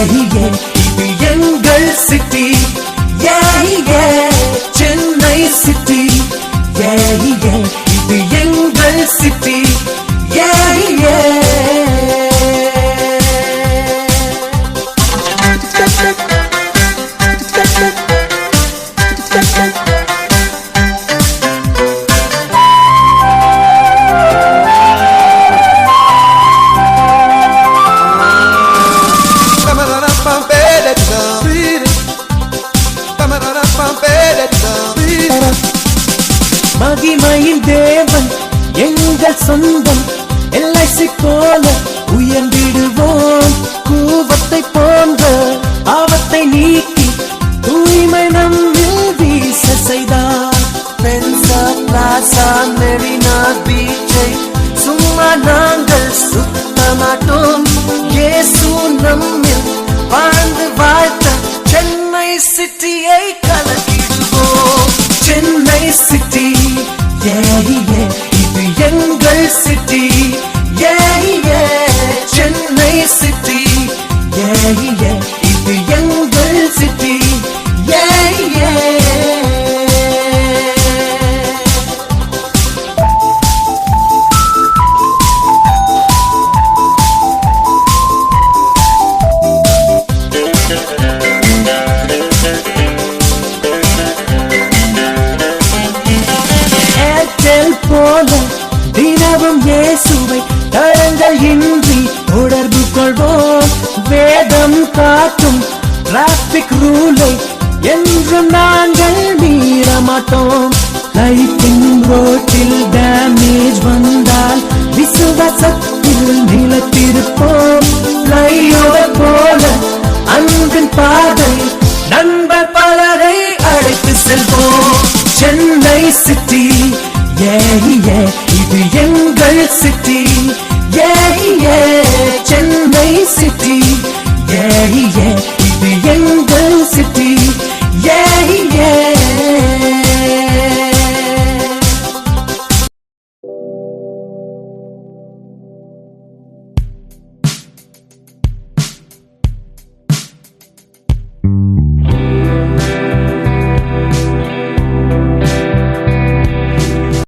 ஏ இது எங்கள் சிட்டி ஏ சென்னை சிட்டி ஏ இது எங்கள் சிட்டி ஏ Thank you. எங்கள் சொந்தம் எல்ஐசி போல உயர்ந்திடுவோம். கூவத்தை போன்ற ஆபத்தை நீக்கி தூய்மை நம்மில் வீச செய்தார். பென்சா பிளாசா மெரினா பீச்சை சும்மா நாங்கள் சுத்த மாட்டோம். ஏசு நம்மில் வாழ்ந்து வாழ்த்த சென்னை சிட்டியை சிட்டி ஏ ஏ சென்னை சிட்டி ஏ தினமும் இயேசுவை தடங்கள் இன்றி தொடர்பு கொள்வோம். வேதம் காட்டும் டிராபிக் ரூலை என்றும் நாங்கள் மீற மாட்டோம் லைட்டிங் ரோட்டில் டேமேஜ் வந்தால் விசுவாசத்தில் நிலத்திருப்போம். ஃப்ளைஓவர் போல அன்பின் பாதை நண்பர் பலரை அழைத்து செல்வோம். சென்னை சிட்டி ஏ இது எங்கள் சிட்டி ஏ சென்னை சிட்டி ஏ இது